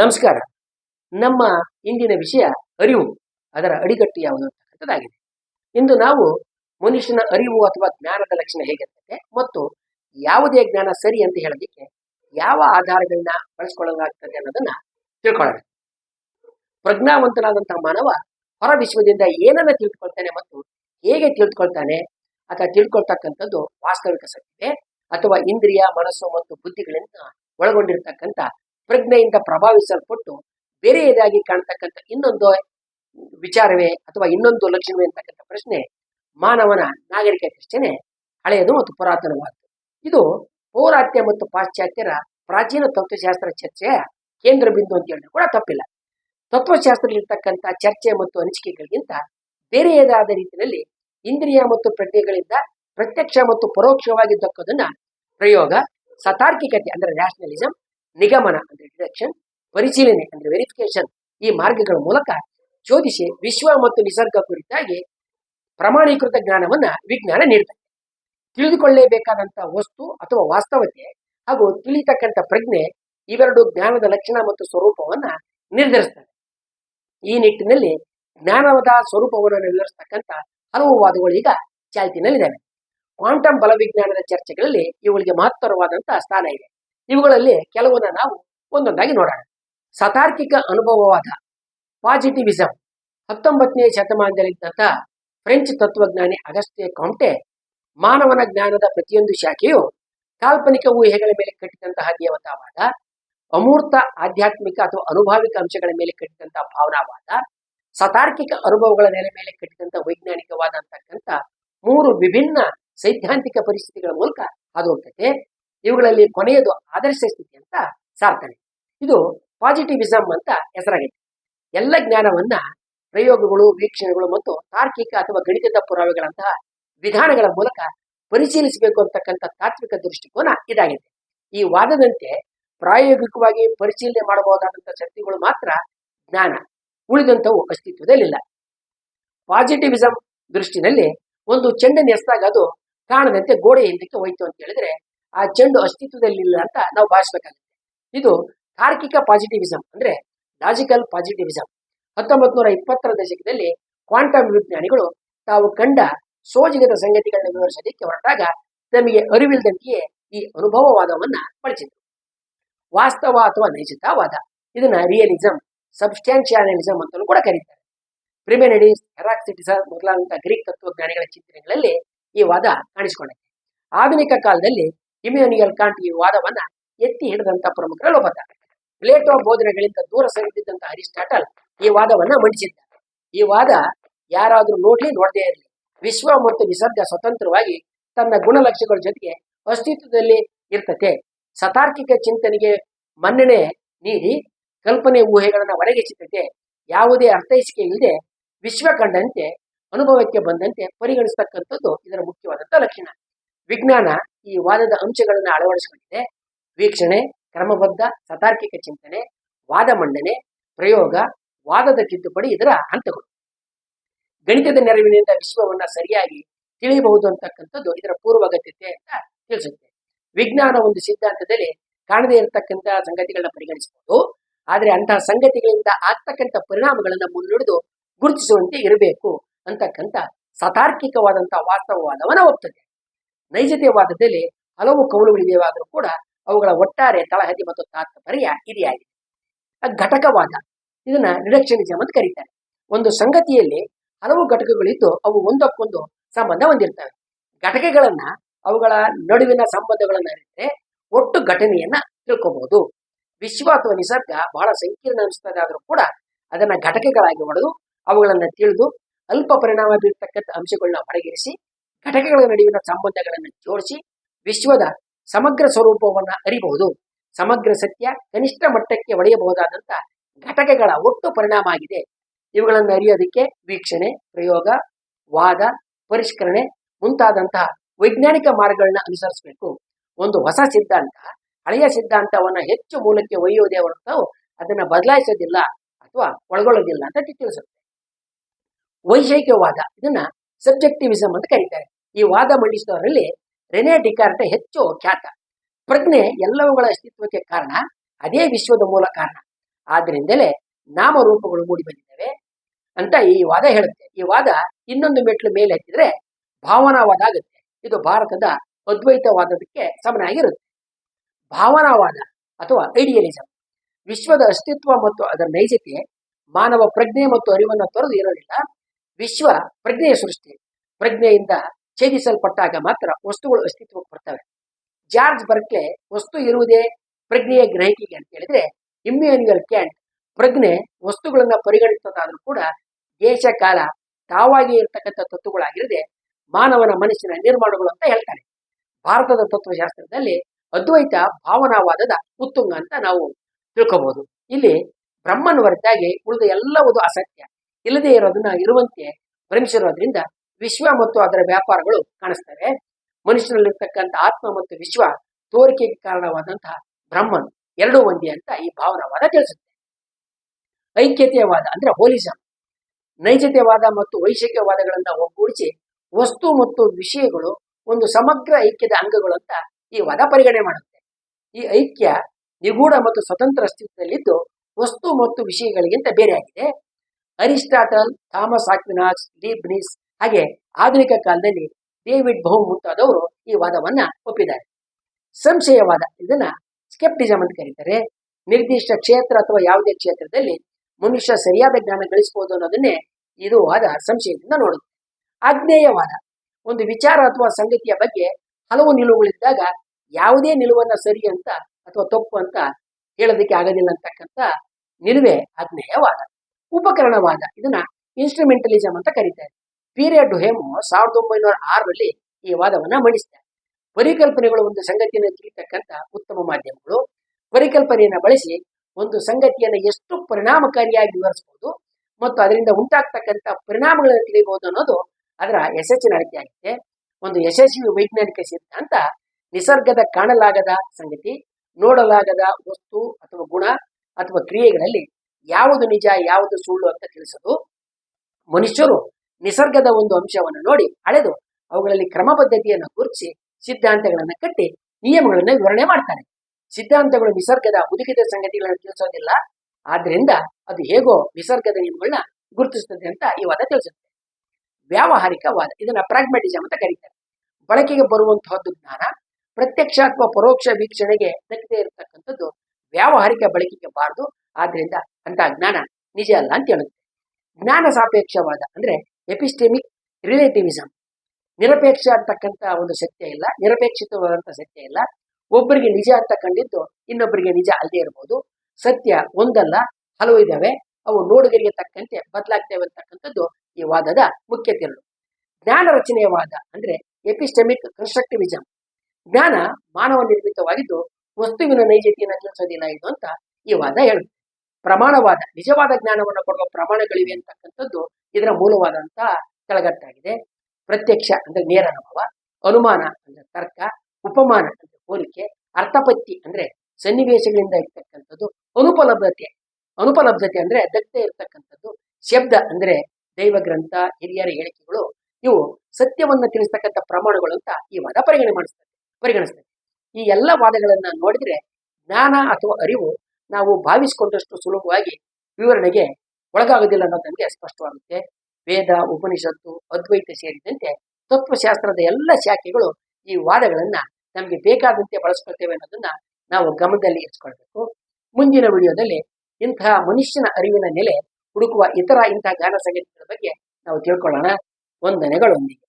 ನಮಸ್ಕಾರ. ನಮ್ಮ ಇಂದಿನ ವಿಷಯ ಅರಿವು. ಅದರ ಅಡಿಗಟ್ಟು ಯಾವುದು ಅಂತಕ್ಕಂಥದ್ದಾಗಿದೆ. ಇಂದು ನಾವು ಮನುಷ್ಯನ ಅರಿವು ಅಥವಾ ಜ್ಞಾನದ ಲಕ್ಷಣ ಹೇಗಿರ್ತದೆ ಮತ್ತು ಯಾವುದೇ ಜ್ಞಾನ ಸರಿ ಅಂತ ಹೇಳೋದಕ್ಕೆ ಯಾವ ಆಧಾರಗಳನ್ನ ಬಳಸ್ಕೊಳ್ಳಲಾಗ್ತದೆ ಅನ್ನೋದನ್ನ ತಿಳ್ಕೊಳ್ಳೋಣ. ಪ್ರಜ್ಞಾವಂತನಾದಂತಹ ಮಾನವ ಹೊರ ವಿಶ್ವದಿಂದ ಏನನ್ನ ತಿಳ್ಕೊಳ್ತಾನೆ ಮತ್ತು ಹೇಗೆ ತಿಳ್ಕೊಳ್ತಾನೆ ಅಥವಾ ತಿಳ್ಕೊಳ್ತಕ್ಕಂಥದ್ದು ವಾಸ್ತವಿಕ ಸತ್ಯತೆ ಅಥವಾ ಇಂದ್ರಿಯ, ಮನಸ್ಸು ಮತ್ತು ಬುದ್ಧಿಗಳಿಂದ ಒಳಗೊಂಡಿರ್ತಕ್ಕಂಥ ಪ್ರಜ್ಞೆಯಿಂದ ಪ್ರಭಾವಿಸಲ್ಪಟ್ಟು ಬೇರೆಯದಾಗಿ ಕಾಣ್ತಕ್ಕಂಥ ಇನ್ನೊಂದು ವಿಚಾರವೇ ಅಥವಾ ಇನ್ನೊಂದು ಲಕ್ಷಣವೇ ಅಂತಕ್ಕಂಥ ಪ್ರಶ್ನೆ ಮಾನವನ ನಾಗರಿಕ ಪ್ರಶ್ನೆ ಹಳೆಯದು ಮತ್ತು ಪುರಾತನವಾದದ್ದು ಇದು ಪೌರಾತ್ಯ ಮತ್ತು ಪಾಶ್ಚಾತ್ಯರ ಪ್ರಾಚೀನ ತತ್ವಶಾಸ್ತ್ರ ಚರ್ಚೆಯ ಕೇಂದ್ರ ಬಿಂದು ಅಂತ ಹೇಳಿದ್ರೆ ಕೂಡ ತಪ್ಪಿಲ್ಲ. ತತ್ವಶಾಸ್ತ್ರದಲ್ಲಿರ್ತಕ್ಕಂಥ ಚರ್ಚೆ ಮತ್ತು ಅನಿಸಿಕೆಗಳಿಗಿಂತ ಬೇರೆಯದಾದ ರೀತಿಯಲ್ಲಿ ಇಂದ್ರಿಯ ಮತ್ತು ಪ್ರಜ್ಞೆಗಳಿಂದ ಪ್ರತ್ಯಕ್ಷ ಮತ್ತು ಪರೋಕ್ಷವಾಗಿ ದಕ್ಕೋದನ್ನ ಪ್ರಯೋಗ, ಸತಾರ್ಕಿಕತೆ ಅಂದ್ರೆ ರ್ಯಾಷನಲಿಸಂ ನಿಗಮನ ಅಂದ್ರೆ ಡಿಡಕ್ಷನ್ ಪರಿಶೀಲನೆ ಅಂದ್ರೆ ವೆರಿಫಿಕೇಶನ್ ಈ ಮಾರ್ಗಗಳ ಮೂಲಕ ಜ್ಯೋತಿಷಿ ವಿಶ್ವ ಮತ್ತು ನಿಸರ್ಗ ಕುರಿತಾಗಿ ಪ್ರಮಾಣೀಕೃತ ಜ್ಞಾನವನ್ನ ವಿಜ್ಞಾನ ನೀಡ್ತಾರೆ ತಿಳಿದುಕೊಳ್ಳಲೇಬೇಕಾದಂತಹ ವಸ್ತು ಅಥವಾ ವಾಸ್ತವತೆ ಹಾಗೂ ತಿಳಿತಕ್ಕಂಥ ಪ್ರಜ್ಞೆ ಇವೆರಡು ಜ್ಞಾನದ ಲಕ್ಷಣ ಮತ್ತು ಸ್ವರೂಪವನ್ನ ನಿರ್ಧರಿಸ್ತದೆ. ಈ ನಿಟ್ಟಿನಲ್ಲಿ ಜ್ಞಾನದ ಸ್ವರೂಪವನ್ನು ನಿರ್ಧರಿಸತಕ್ಕಂಥ ಹಲವು ವಾದಗಳು ಈಗ ಚಾಲ್ತಿನಲ್ಲಿದ್ದಾವೆ. ಕ್ವಾಂಟಮ್ ಬಲವಿಜ್ಞಾನದ ಚರ್ಚೆಗಳಲ್ಲಿ ಇವುಗಳಿಗೆ ಮಹತ್ತರವಾದಂತಹ ಸ್ಥಾನ ಇದೆ. ಇವುಗಳಲ್ಲಿ ಕೆಲವನ್ನ ನಾವು ಒಂದೊಂದಾಗಿ ನೋಡೋಣ. ಸತಾರ್ಕಿಕ ಅನುಭವವಾದ ಪಾಸಿಟಿವಿಸಂ. ಹತ್ತೊಂಬತ್ತನೇ ಶತಮಾನದಲ್ಲಿದ್ದಂಥ ಫ್ರೆಂಚ್ ತತ್ವಜ್ಞಾನಿ ಅಗಸ್ತ್ಯ ಕಾಂಟೆ, ಮಾನವನ ಜ್ಞಾನದ ಪ್ರತಿಯೊಂದು ಶಾಖೆಯು ಕಾಲ್ಪನಿಕ ಊಹೆಗಳ ಮೇಲೆ ಕಟ್ಟಿದಂತಹ ದೇವತಾವಾದ, ಅಮೂರ್ತ ಆಧ್ಯಾತ್ಮಿಕ ಅಥವಾ ಅನುಭಾವಿಕ ಅಂಶಗಳ ಮೇಲೆ ಕಟ್ಟಿದಂತಹ ಭಾವನಾವಾದ, ಸತಾರ್ಕಿಕ ಅನುಭವಗಳ ನೆಲೆ ಮೇಲೆ ಕಟ್ಟಿದಂತ ವೈಜ್ಞಾನಿಕವಾದ ಅಂತಕ್ಕಂಥ ಮೂರು ವಿಭಿನ್ನ ಸೈದ್ಧಾಂತಿಕ ಪರಿಸ್ಥಿತಿಗಳ ಮೂಲಕ ಅದು ಹೋಗ್ತದೆ ಇವುಗಳಲ್ಲಿ ಕೊನೆಯದು ಆದರ್ಶ ಸ್ಥಿತಿ ಅಂತ ಸಾರ್ತಾನೆ. ಇದು ಪಾಸಿಟಿವಿಸಂ ಅಂತ ಹೆಸರಾಗಿದೆ. ಎಲ್ಲ ಜ್ಞಾನವನ್ನ ಪ್ರಯೋಗಗಳು, ವೀಕ್ಷಣೆಗಳು ಮತ್ತು ತಾರ್ಕಿಕ ಅಥವಾ ಗಣಿತದ ಪುರಾವೆಗಳಂತಹ ವಿಧಾನಗಳ ಮೂಲಕ ಪರಿಶೀಲಿಸಬೇಕು ಅಂತಕ್ಕಂಥ ತಾತ್ವಿಕ ದೃಷ್ಟಿಕೋನ ಇದಾಗಿದೆ. ಈ ವಾದದಂತೆ ಪ್ರಾಯೋಗಿಕವಾಗಿ ಪರಿಶೀಲನೆ ಮಾಡಬಹುದಾದಂತಹ ಶಕ್ತಿಗಳು ಮಾತ್ರ ಜ್ಞಾನ. ಉಳಿದಂಥವು ಅಸ್ತಿತ್ವದಲ್ಲಿಲ್ಲ ಪಾಸಿಟಿವಿಸಂ ದೃಷ್ಟಿನಲ್ಲಿ ಒಂದು ಚೆಂಡನ್ನು ಎಸ್ದಾಗ ಅದು ಕಾಣದಂತೆ ಗೋಡೆ ಹಿಂದಕ್ಕೆ ಹೋಯ್ತು ಅಂತ ಹೇಳಿದ್ರೆ ಆ ಚೆಂಡು ಅಸ್ತಿತ್ವದಲ್ಲಿಲ್ಲ ಅಂತ ನಾವು ಭಾವಿಸಬೇಕಾಗುತ್ತೆ. ಇದು ತಾರ್ಕಿಕ ಪಾಸಿಟಿವಿಸಂ ಅಂದ್ರೆ ಲಾಜಿಕಲ್ ಪಾಸಿಟಿವಿಸಂ. ಹತ್ತೊಂಬತ್ ನೂರ ಇಪ್ಪತ್ತರ ದಶಕದಲ್ಲಿ ಕ್ವಾಂಟಮ್ ವಿಜ್ಞಾನಿಗಳು ತಾವು ಕಂಡ ಸೋಜಿಗದ ಸಂಗತಿಗಳನ್ನ ವಿವರಿಸಲಿಕ್ಕೆ ಹೊರಟಾಗ ತಮಗೆ ಅರಿವಿಲ್ಲದಂತೆಯೇ ಈ ಅನುಭವವಾದವನ್ನ ಬಳಸಿದ್ರು. ವಾಸ್ತವ ಅಥವಾ ನೈಜತಾವಾದ ಇದನ್ನ ರಿಯಲಿಸಂ ಸಬ್ಸ್ಟ್ಯಾನ್ಶಿಯಾಲಿಸಂ ಅಂತಲೂ ಕೂಡ ಕರೀತಾರೆ. ಪ್ರಿಮೆನಡಿಸ್, ಹೆರಾಕ್ಸಿಟಿಸ ಮೊದಲಾದಂತಹ ಗ್ರೀಕ್ ತತ್ವಜ್ಞಾನಿಗಳ ಚಿಂತನೆಗಳಲ್ಲಿ ಈ ವಾದ ಕಾಣಿಸಿಕೊಂಡಿದೆ ಆಧುನಿಕ ಕಾಲದಲ್ಲಿ ಇಮ್ಯಾನ್ಯುಯಲ್ ಕಾಂಟ್ ಈ ವಾದವನ್ನ ಎತ್ತಿ ಹಿಡಿದಂತ ಪ್ರಮುಖರಲ್ಲಿ ಒಬ್ಬ ಪ್ಲೇಟೋ ಬೋಧನೆಗಳಿಂದ ದೂರ ಸರಿದಿದ್ದಂತ ಅರಿಸ್ಟಾಟಲ್ ಈ ವಾದವನ್ನ ಮಂಡಿಸಿದ್ದ. ಈ ವಾದ ಯಾರಾದ್ರೂ ನೋಡ್ಲಿ, ನೋಡದೇ ಇರಲಿ. ವಿಶ್ವ ಮತ್ತು ನಿಸರ್ಗ ಸ್ವತಂತ್ರವಾಗಿ ತನ್ನ ಗುಣಲಕ್ಷಗಳ ಜೊತೆಗೆ ಅಸ್ತಿತ್ವದಲ್ಲಿ ಇರ್ತತೆ. ಸತಾರ್ಕಿಕ ಚಿಂತನೆಗೆ ಮನ್ನಣೆ ನೀಡಿ ಕಲ್ಪನೆ ಊಹೆಗಳನ್ನ ಒಣಗಿಸುತ್ತದೆ ಯಾವುದೇ ಅರ್ಥೈಸಿಕೆ ಇಲ್ಲದೆ ವಿಶ್ವ ಕಂಡಂತೆ, ಅನುಭವಕ್ಕೆ ಬಂದಂತೆ ಪರಿಗಣಿಸತಕ್ಕಂಥದ್ದು ಇದರ ಮುಖ್ಯವಾದಂಥ ಲಕ್ಷಣ. ವಿಜ್ಞಾನ ಈ ವಾದದ ಅಂಶಗಳನ್ನು ಅಳವಡಿಸಿಕೊಂಡಿದೆ. ವೀಕ್ಷಣೆ, ಕ್ರಮಬದ್ಧ, ಸತಾರ್ಕಿಕ ಚಿಂತನೆ, ವಾದ ಮಂಡನೆ, ಪ್ರಯೋಗ, ವಾದದ ತಿದ್ದುಪಡಿ ಇದರ ಹಂತಗಳು. ಗಣಿತದ ನೆರವಿನಿಂದ ವಿಶ್ವವನ್ನ ಸರಿಯಾಗಿ ತಿಳಿಯಬಹುದು ಅಂತಕ್ಕಂಥದ್ದು ಇದರ ಪೂರ್ವಗತ್ಯತೆ ಅಂತ ತಿಳಿಸುತ್ತೆ. ವಿಜ್ಞಾನ ಒಂದು ಸಿದ್ಧಾಂತದಲ್ಲಿ ಕಾಣದೇ ಇರತಕ್ಕಂಥ ಸಂಗತಿಗಳನ್ನ ಪರಿಗಣಿಸಬಹುದು ಆದ್ರೆ ಅಂತಹ ಸಂಗತಿಗಳಿಂದ ಆಗ್ತಕ್ಕಂಥ ಪರಿಣಾಮಗಳನ್ನ ಮುನ್ನುಡಿದು ಗುರುತಿಸುವಂತೆ ಇರಬೇಕು ಅಂತಕ್ಕಂಥ ಸತಾರ್ಕಿಕವಾದಂತಹ ವಾಸ್ತವವಾದವನ್ನ ಒಪ್ತದೆ. ನೈಜತೆವಾದದಲ್ಲಿ ಹಲವು ಕೌಲುಗಳಿವೆಯಾದರೂ ಕೂಡ ಅವುಗಳ ಒಟ್ಟಾರೆ ತಳಹದಿ ಮತ್ತು ತಾತ್ಪರ್ಯ ಇದಿಯಾಗಿದೆ. ಘಟಕವಾದ ಇದನ್ನ ರಿಡಕ್ಷನಿಸಮ್ ಅಂತ ಕರೀತಾರೆ. ಒಂದು ಸಂಗತಿಯಲ್ಲಿ ಹಲವು ಘಟಕಗಳಿದ್ದು ಅವು ಒಂದಕ್ಕೊಂದು ಸಂಬಂಧ ಹೊಂದಿರ್ತವೆ. ಘಟಕಗಳನ್ನ ಅವುಗಳ ನಡುವಿನ ಸಂಬಂಧಗಳನ್ನ ಅರಿತರೆ ಒಟ್ಟು ಘಟನೆಯನ್ನ ತಿಳ್ಕೋಬಹುದು ವಿಶ್ವ ಅಥವಾ ನಿಸರ್ಗ ಬಹಳ ಸಂಕೀರ್ಣ ಅನಿಸ್ತದಾದ್ರೂ ಕೂಡ ಅದನ್ನ ಘಟಕಗಳಾಗಿ ಒಡೆದು ಅವುಗಳನ್ನ ತಿಳಿದು ಅಲ್ಪ ಪರಿಣಾಮ ಬೀರ್ತಕ್ಕಂಥ ಅಂಶಗಳನ್ನ ಹೊರಗಿರಿಸಿ ಘಟಕಗಳ ನಡುವಿನ ಸಂಬಂಧಗಳನ್ನು ಜೋಡಿಸಿ ವಿಶ್ವದ ಸಮಗ್ರ ಸ್ವರೂಪವನ್ನ ಅರಿಬಹುದು. ಸಮಗ್ರ ಸತ್ಯ ಕನಿಷ್ಠ ಮಟ್ಟಕ್ಕೆ ಒಡೆಯಬಹುದಾದಂತಹ ಘಟಕಗಳ ಒಟ್ಟು ಪರಿಣಾಮ ಆಗಿದೆ. ಇವುಗಳನ್ನು ಅರಿಯೋದಕ್ಕೆ ವೀಕ್ಷಣೆ, ಪ್ರಯೋಗ, ವಾದ, ಪರಿಷ್ಕರಣೆ ಮುಂತಾದಂತಹ ವೈಜ್ಞಾನಿಕ ಮಾರ್ಗಗಳನ್ನ ಅನುಸರಿಸಬೇಕು. ಒಂದು ಹೊಸ ಸಿದ್ಧಾಂತ, ಹಳೆಯ ಸಿದ್ಧಾಂತವನ್ನ ಹೆಚ್ಚು ಮೂಲಕ್ಕೆ ಒಯ್ಯುವುದೇ ಹೊರತು ಅದನ್ನು ಬದಲಾಯಿಸೋದಿಲ್ಲ ಅಥವಾ ಒಳಗೊಳ್ಳೋದಿಲ್ಲ ಅಂತ ತಿಳಿಸುತ್ತೆ ವೈಷಯಿಕವಾದ ಇದನ್ನ ಸಬ್ಜೆಕ್ಟಿವಿಸಂ ಅಂತ ಕರೀತಾರೆ. ಈ ವಾದ ಮಂಡಿಸಿದವರಲ್ಲಿ ರೆನೆ ಡಿಕಾರ್ಟೆ ಹೆಚ್ಚು ಖ್ಯಾತ. ಪ್ರಜ್ಞೆ ಎಲ್ಲವುಗಳ ಅಸ್ತಿತ್ವಕ್ಕೆ ಕಾರಣ, ಅದೇ ವಿಶ್ವದ ಮೂಲ ಕಾರಣ. ಆದ್ರಿಂದಲೇ ನಾಮರೂಪಗಳು ಮೂಡಿ ಬಂದಿದ್ದಾವೆ ಅಂತ ಈ ವಾದ ಹೇಳುತ್ತೆ. ಈ ವಾದ ಇನ್ನೊಂದು ಮೆಟ್ಲು ಮೇಲೆ ಹತ್ತಿದ್ರೆ ಭಾವನಾವಾದ ಆಗುತ್ತೆ. ಇದು ಭಾರತದ ಅದ್ವೈತವಾದದಕ್ಕೆ ಸಮನಾಗಿರುತ್ತೆ. ಭಾವನಾವಾದ ಅಥವಾ ಐಡಿಯಲಿಸಂ. ವಿಶ್ವದ ಅಸ್ತಿತ್ವ ಮತ್ತು ಅದರ ನೈಜತೆ, ಮಾನವ ಪ್ರಜ್ಞೆ ಮತ್ತು ಅರಿವನ್ನು ತೊರೆದು ಇರೋದಿಲ್ಲ ವಿಶ್ವ ಪ್ರಜ್ಞೆಯ ಸೃಷ್ಟಿ. ಪ್ರಜ್ಞೆಯಿಂದ ಛೇದಿಸಲ್ಪಟ್ಟಾಗ ಮಾತ್ರ ವಸ್ತುಗಳು ಅಸ್ತಿತ್ವಕ್ಕೆ ಬರ್ತವೆ. ಜಾರ್ಜ್ ಬರ್ಕ್ಲೆ ವಸ್ತು ಇರುವುದೇ ಪ್ರಜ್ಞೆಯ ಗ್ರಹಿಕೆಗೆ ಅಂತ ಹೇಳಿದ್ರೆ, ಇಮ್ಯಾನ್ಯುಯಲ್ ಕ್ಯಾಂಟ್ ಪ್ರಜ್ಞೆ ವಸ್ತುಗಳನ್ನ ಪರಿಗಣಿಸೋದಾದ್ರೂ ಕೂಡ ದೇಶ, ಕಾಲ ತಾವಾಗಿ ಇರತಕ್ಕಂಥ ತತ್ವಗಳಾಗಿರದೆ ಮಾನವನ ಮನಸ್ಸಿನ ನಿರ್ಮಾಣಗಳು ಅಂತ ಹೇಳ್ತಾರೆ. ಭಾರತದ ತತ್ವಶಾಸ್ತ್ರದಲ್ಲಿ ಅದ್ವೈತ ಭಾವನಾವಾದದ ಉತ್ತುಂಗ ಅಂತ ನಾವು ತಿಳ್ಕೋಬಹುದು ಇಲ್ಲಿ ಬ್ರಹ್ಮನ ಹೊರತಾಗಿ ಉಳಿದ ಎಲ್ಲವೂ ಅಸತ್ಯ. ಇಲ್ಲದೆ ಇರೋದನ್ನ ಇರುವಂತೆ ಭ್ರಮಿಸಿರೋದ್ರಿಂದ ವಿಶ್ವ ಮತ್ತು ಅದರ ವ್ಯಾಪಾರಗಳು ಕಾಣಿಸ್ತವೆ. ಮನುಷ್ಯನಲ್ಲಿರ್ತಕ್ಕಂಥ ಆತ್ಮ ಮತ್ತು ವಿಶ್ವ ತೋರಿಕೆಗೆ ಕಾರಣವಾದಂತಹ ಬ್ರಹ್ಮನ್ ಎರಡೂ ಒಂದೇ ಅಂತ ಈ ಭಾವನಾವಾದ ತಿಳಿಸುತ್ತೆ. ಐಕ್ಯತೆಯವಾದ ಅಂದ್ರೆ ಹೋಲಿಸಂ. ನೈಜತೆವಾದ ಮತ್ತು ವೈಶಿಕವಾದಗಳನ್ನ ಒಗ್ಗೂಡಿಸಿ ವಸ್ತು ಮತ್ತು ವಿಷಯಗಳು ಒಂದು ಸಮಗ್ರ ಐಕ್ಯದ ಅಂಗಗಳು ಅಂತ ಈ ವಾದ ಪರಿಗಣನೆ ಮಾಡುತ್ತೆ. ಈ ಐಕ್ಯ ನಿಗೂಢ ಮತ್ತು ಸ್ವತಂತ್ರ ಅಸ್ತಿತ್ವದಲ್ಲಿದ್ದು ವಸ್ತು ಮತ್ತು ವಿಷಯಗಳಿಗಿಂತ ಬೇರೆಯಾಗಿದೆ. ಅರಿಸ್ಟಾಟಲ್, ಥಾಮಸ್ ಆಕ್ವಿನಾಸ್ ಲೀಬ್ನಿಸ್, ಹಾಗೆ ಆಧುನಿಕ ಕಾಲದಲ್ಲಿ ಡೇವಿಡ್ ಬಹು ಮುಂತಾದವರು ಈ ವಾದವನ್ನ ಒಪ್ಪಿದ್ದಾರೆ. ಸಂಶಯವಾದ ಇದನ್ನ ಸ್ಕೆಪ್ಟಿಸಮ್ ಅಂತ ಕರೀತಾರೆ. ನಿರ್ದಿಷ್ಟ ಕ್ಷೇತ್ರ ಅಥವಾ ಯಾವುದೇ ಕ್ಷೇತ್ರದಲ್ಲಿ ಮನುಷ್ಯ ಸರಿಯಾದ ಜ್ಞಾನ ಗಳಿಸಬಹುದು ಅನ್ನೋದನ್ನೇ ಇದು ವಾದ ಸಂಶಯದಿಂದ ನೋಡುತ್ತೆ. ಅಜ್ಞೇಯವಾದ ಒಂದು ವಿಚಾರ ಅಥವಾ ಸಂಗತಿಯ ಬಗ್ಗೆ ಹಲವು ನಿಲುವುಗಳಿದ್ದಾಗ ಯಾವುದೇ ನಿಲುವನ್ನ ಸರಿ ಅಂತ ಅಥವಾ ತಪ್ಪು ಅಂತ ಹೇಳೋದಕ್ಕೆ ಆಗೋದಿಲ್ಲ ಅಂತಕ್ಕಂಥ ನಿಲುವೆ ಅಜ್ಞೇಯವಾದ ಉಪಕರಣವಾದ ಇದನ್ನ ಇನ್ಸ್ಟ್ರೂಮೆಂಟಲಿಸಂ ಅಂತ ಕರೀತಾರೆ. ಪೀರಿಯಡ್ ಹೇಮು ಸಾವಿರದ ಒಂಬೈನೂರ ಆರರಲ್ಲಿ ಈ ವಾದವನ್ನ ಮಂಡಿಸ್ತಾರೆ. ಪರಿಕಲ್ಪನೆಗಳು ಒಂದು ಸಂಗತಿಯನ್ನು ತಿಳಿತಕ್ಕಂಥ ಉತ್ತಮ ಮಾಧ್ಯಮಗಳು. ಪರಿಕಲ್ಪನೆಯನ್ನ ಬಳಸಿ ಒಂದು ಸಂಗತಿಯನ್ನು ಎಷ್ಟು ಪರಿಣಾಮಕಾರಿಯಾಗಿ ವಿವರಿಸಬಹುದು ಮತ್ತು ಅದರಿಂದ ಉಂಟಾಗ್ತಕ್ಕಂಥ ಪರಿಣಾಮಗಳನ್ನು ತಿಳಿಯಬಹುದು ಅನ್ನೋದು ಅದರ ಯಶಸ್ಸಿನ ಅಳತೆಯಾಗಿದೆ ಒಂದು ಯಶಸ್ವಿ ವೈಜ್ಞಾನಿಕ ಸಿದ್ಧಾಂತ ನಿಸರ್ಗದ ಕಾಣಲಾಗದ ಸಂಗತಿ, ನೋಡಲಾಗದ ವಸ್ತು ಅಥವಾ ಗುಣ ಅಥವಾ ಕ್ರಿಯೆಗಳಲ್ಲಿ ಯಾವುದು ನಿಜ, ಯಾವುದು ಸುಳ್ಳು ಅಂತ ತಿಳಿಸೋದು ಮನುಷ್ಯರು ನಿಸರ್ಗದ ಒಂದು ಅಂಶವನ್ನು ನೋಡಿ ಅಳೆದು ಅವುಗಳಲ್ಲಿ ಕ್ರಮಬದ್ಧತೆಯನ್ನು ಗುರುತಿಸಿ ಸಿದ್ಧಾಂತಗಳನ್ನು ಕಟ್ಟಿ ನಿಯಮಗಳನ್ನು ವಿವರಣೆ ಮಾಡ್ತಾರೆ. ಸಿದ್ಧಾಂತಗಳು ನಿಸರ್ಗದ ಹುದುಗಿದ ಸಂಗತಿಗಳನ್ನು ತಿಳಿಸೋದಿಲ್ಲ. ಆದ್ರಿಂದ ಅದು ಹೇಗೋ ನಿಸರ್ಗದ ನಿಯಮಗಳನ್ನ ಗುರುತಿಸುತ್ತದೆ ಅಂತ ಈ ವಾದ ತಿಳಿಸುತ್ತೆ. ವ್ಯಾವಹಾರಿಕವಾದ ಇದನ್ನ ಪ್ರಾಗ್ಮೆಟಿಸಮ್ ಅಂತ ಕರೀತಾರೆ. ಬಳಕೆಗೆ ಬರುವಂತಹದ್ದು ಜ್ಞಾನ, ಪ್ರತ್ಯಕ್ಷ ಅಥವಾ ಪರೋಕ್ಷ ವೀಕ್ಷಣೆಗೆ ದಕ್ಕದೇ ಇರತಕ್ಕಂಥದ್ದು ವ್ಯಾವಹಾರಿಕ ಬಳಕೆಗೆ ಬಾರದು? ಆದ್ರಿಂದ ಅಂತ ಜ್ಞಾನ ನಿಜ ಅಲ್ಲ ಅಂತ ಹೇಳುತ್ತೆ. ಜ್ಞಾನ ಸಾಪೇಕ್ಷವಾದ ಅಂದ್ರೆ ಎಪಿಸ್ಟೆಮಿಕ್ ರಿಲೇಟಿವಿಸಮ್ ನಿರಪೇಕ್ಷ ಅಂತಕ್ಕಂಥ ಒಂದು ಸತ್ಯ ಇಲ್ಲ, ನಿರಪೇಕ್ಷಿತವಾದಂಥ ಸತ್ಯ ಇಲ್ಲ. ಒಬ್ಬರಿಗೆ ನಿಜ ಅಂತ ಕಂಡಿದ್ದು ಇನ್ನೊಬ್ಬರಿಗೆ ನಿಜ ಅಲ್ಲದೆ ಇರಬಹುದು ಸತ್ಯ ಒಂದಲ್ಲ, ಹಲವು ಇದ್ದಾವೆ ಅವು ನೋಡುಗರಿಗೆ ತಕ್ಕಂತೆ, ಬದಲಾಗ್ತೇವೆ ಅಂತಕ್ಕಂಥದ್ದು ಈ ವಾದದ ಮುಖ್ಯ ತಿರುಳು. ಜ್ಞಾನ ರಚನೆಯ ವಾದ ಅಂದ್ರೆ ಎಪಿಸ್ಟೆಮಿಕ್ ಕನ್ಸ್ಟ್ರಕ್ಟಿವಿಸಮ್ ಜ್ಞಾನ ಮಾನವ ನಿರ್ಮಿತವಾಗಿದ್ದು ವಸ್ತುವಿನ ನೈಜತೆಯನ್ನು ತಿಳಿಸೋದಿಲ್ಲ ಇದು ಅಂತ ಈ ವಾದ ಹೇಳುತ್ತೆ ಪ್ರಮಾಣವಾದ, ನಿಜವಾದ ಜ್ಞಾನವನ್ನು ಕೊಡುವ ಪ್ರಮಾಣಗಳಿವೆ ಅಂತಕ್ಕಂಥದ್ದು ಇದರ ಮೂಲವಾದಂತ ಕೆಳಗಟ್ಟಾಗಿದೆ ಪ್ರತ್ಯಕ್ಷ ಅಂದ್ರೆ ನೇರ ಅನುಭವ, ಅನುಮಾನ ಅಂದ್ರೆ ತರ್ಕ, ಉಪಮಾನ ಅಂದ್ರೆ ಹೋಲಿಕೆ, ಅರ್ಥಪತ್ತಿ ಅಂದ್ರೆ ಸನ್ನಿವೇಶಗಳಿಂದ ಇರ್ತಕ್ಕಂಥದ್ದು, ಅನುಪಲಬ್ಧತೆ ಅನುಪಲಬ್ಧತೆ ಅಂದ್ರೆ ದತ್ತೆ ಇರ್ತಕ್ಕಂಥದ್ದು, ಶಬ್ದ ಅಂದ್ರೆ ದೈವ ಗ್ರಂಥ, ಹಿರಿಯರ ಹೇಳಿಕೆಗಳು ಇವು ಸತ್ಯವನ್ನ ತಿಳಿಸ್ತಕ್ಕಂಥ ಪ್ರಮಾಣಗಳು ಅಂತ ಈ ವಾದ ಪರಿಗಣೆ ಮಾಡಿಸ್ತದೆ, ಪರಿಗಣಿಸ್ತದೆ. ಈ ಎಲ್ಲ ವಾದಗಳನ್ನ ನೋಡಿದ್ರೆ ಜ್ಞಾನ ಅಥವಾ ಅರಿವು ನಾವು ಭಾವಿಸಿಕೊಂಡಷ್ಟು ಸುಲಭವಾಗಿ ವಿವರಣೆಗೆ ಒಳಗಾಗೋದಿಲ್ಲ ಅನ್ನೋದು ನಮಗೆ ಸ್ಪಷ್ಟವಾಗುತ್ತೆ. ವೇದ, ಉಪನಿಷತ್ತು, ಅದ್ವೈತ ಸೇರಿದಂತೆ ತತ್ವಶಾಸ್ತ್ರದ ಎಲ್ಲ ಶಾಖೆಗಳು ಈ ವಾದಗಳನ್ನ ನಮಗೆ ಬೇಕಾದಂತೆ ಬಳಸ್ಕೊಳ್ತೇವೆ ಅನ್ನೋದನ್ನ ನಾವು ಗಮನದಲ್ಲಿ ಇರಿಸ್ಕೊಳ್ಬೇಕು. ಮುಂದಿನ ವಿಡಿಯೋದಲ್ಲಿ ಇಂತಹ ಮನುಷ್ಯನ ಅರಿವಿನ ನೆಲೆ ಹುಡುಕುವ ಇತರ ಇಂತಹ ಜ್ಞಾನ ಸಂಗತಿಗಳ ಬಗ್ಗೆ ನಾವು ತಿಳ್ಕೊಳ್ಳೋಣ. ವಂದನೆಗಳೊಂದಿಗೆ